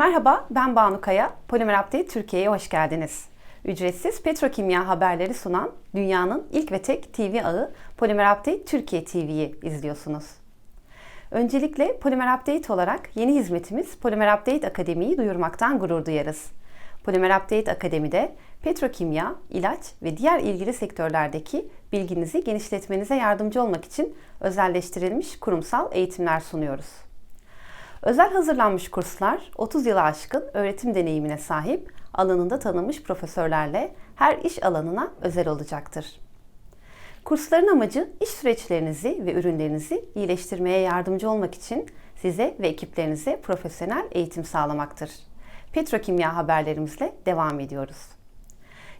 Merhaba, ben Banu Kaya. Polimer Update Türkiye'ye hoş geldiniz. Ücretsiz petrokimya haberleri sunan dünyanın ilk ve tek TV ağı Polimer Update Türkiye TV'yi izliyorsunuz. Öncelikle Polimer Update olarak yeni hizmetimiz Polimer Update Akademi'yi duyurmaktan gurur duyarız. Polimer Update Akademi'de petrokimya, ilaç ve diğer ilgili sektörlerdeki bilginizi genişletmenize yardımcı olmak için özelleştirilmiş kurumsal eğitimler sunuyoruz. Özel hazırlanmış kurslar 30 yıla aşkın öğretim deneyimine sahip alanında tanınmış profesörlerle her iş alanına özel olacaktır. Kursların amacı iş süreçlerinizi ve ürünlerinizi iyileştirmeye yardımcı olmak için size ve ekiplerinize profesyonel eğitim sağlamaktır. Petrokimya haberlerimizle devam ediyoruz.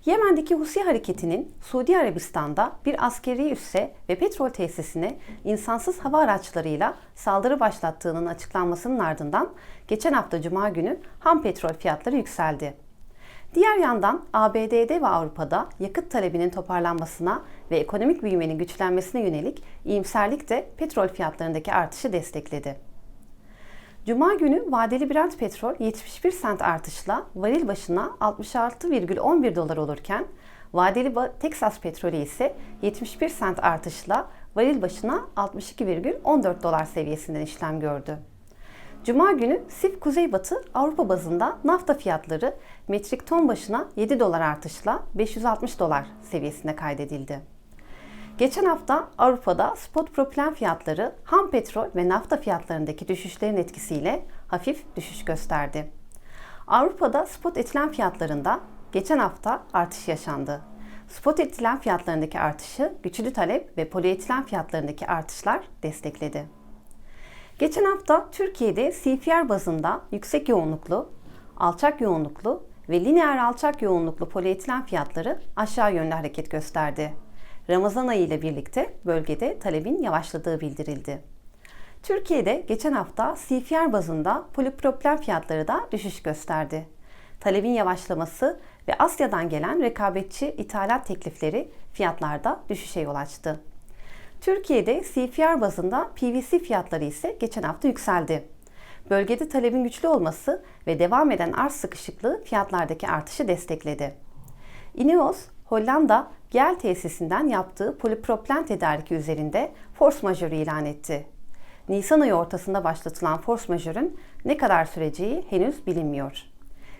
Yemen'deki Husi hareketinin Suudi Arabistan'da bir askeri üsse ve petrol tesisine insansız hava araçlarıyla saldırı başlattığının açıklanmasının ardından geçen hafta Cuma günü ham petrol fiyatları yükseldi. Diğer yandan ABD'de ve Avrupa'da yakıt talebinin toparlanmasına ve ekonomik büyümenin güçlenmesine yönelik iyimserlik de petrol fiyatlarındaki artışı destekledi. Cuma günü vadeli Brent petrol 71 sent artışla varil başına 66,11 dolar olurken vadeli Texas petrolü ise 71 sent artışla varil başına 62,14 dolar seviyesinden işlem gördü. Cuma günü SIF Kuzeybatı Avrupa bazında nafta fiyatları metrik ton başına 7 dolar artışla 560 dolar seviyesine kaydedildi. Geçen hafta Avrupa'da spot propilen fiyatları ham petrol ve nafta fiyatlarındaki düşüşlerin etkisiyle hafif düşüş gösterdi. Avrupa'da spot etilen fiyatlarında geçen hafta artış yaşandı. Spot etilen fiyatlarındaki artışı güçlü talep ve polietilen fiyatlarındaki artışlar destekledi. Geçen hafta Türkiye'de CFR bazında yüksek yoğunluklu, alçak yoğunluklu ve lineer alçak yoğunluklu polietilen fiyatları aşağı yönlü hareket gösterdi. Ramazan ayı ile birlikte bölgede talebin yavaşladığı bildirildi. Türkiye'de geçen hafta CFR bazında polipropilen fiyatları da düşüş gösterdi. Talebin yavaşlaması ve Asya'dan gelen rekabetçi ithalat teklifleri fiyatlarda düşüşe yol açtı. Türkiye'de CFR bazında PVC fiyatları ise geçen hafta yükseldi. Bölgede talebin güçlü olması ve devam eden arz sıkışıklığı fiyatlardaki artışı destekledi. Ineos, Hollanda gel tesisinden yaptığı polipropilen tedariki üzerinde force majeure ilan etti. Nisan ayı ortasında başlatılan force majeure'ün ne kadar süreceği henüz bilinmiyor.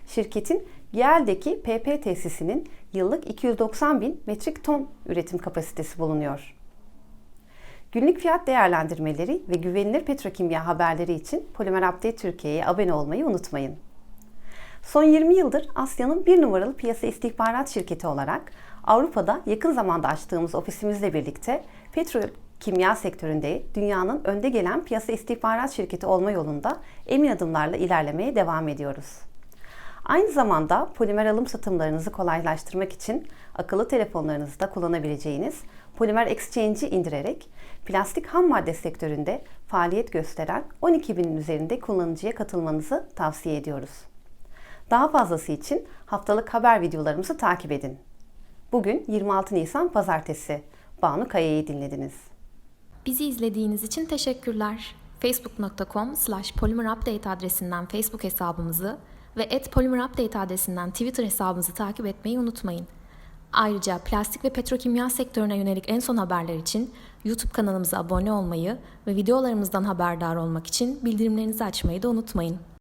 Şirketin Gel'deki PP tesisinin yıllık 290 bin metrik ton üretim kapasitesi bulunuyor. Günlük fiyat değerlendirmeleri ve güvenilir petrokimya haberleri için Polimer Update Türkiye'ye abone olmayı unutmayın. Son 20 yıldır Asya'nın bir numaralı piyasa istihbarat şirketi olarak Avrupa'da yakın zamanda açtığımız ofisimizle birlikte petrol kimya sektöründe dünyanın önde gelen piyasa istihbarat şirketi olma yolunda emin adımlarla ilerlemeye devam ediyoruz. Aynı zamanda polimer alım satımlarınızı kolaylaştırmak için akıllı telefonlarınızda kullanabileceğiniz Polimer Exchange'i indirerek plastik ham madde sektöründe faaliyet gösteren 12 binin üzerinde kullanıcıya katılmanızı tavsiye ediyoruz. Daha fazlası için haftalık haber videolarımızı takip edin. Bugün 26 Nisan Pazartesi. Banu Kaya'yı dinlediniz. Bizi izlediğiniz için teşekkürler. facebook.com slash polymerupdate adresinden Facebook hesabımızı ve at polymerupdate adresinden Twitter hesabımızı takip etmeyi unutmayın. Ayrıca plastik ve petrokimya sektörüne yönelik en son haberler için YouTube kanalımıza abone olmayı ve videolarımızdan haberdar olmak için bildirimlerinizi açmayı da unutmayın.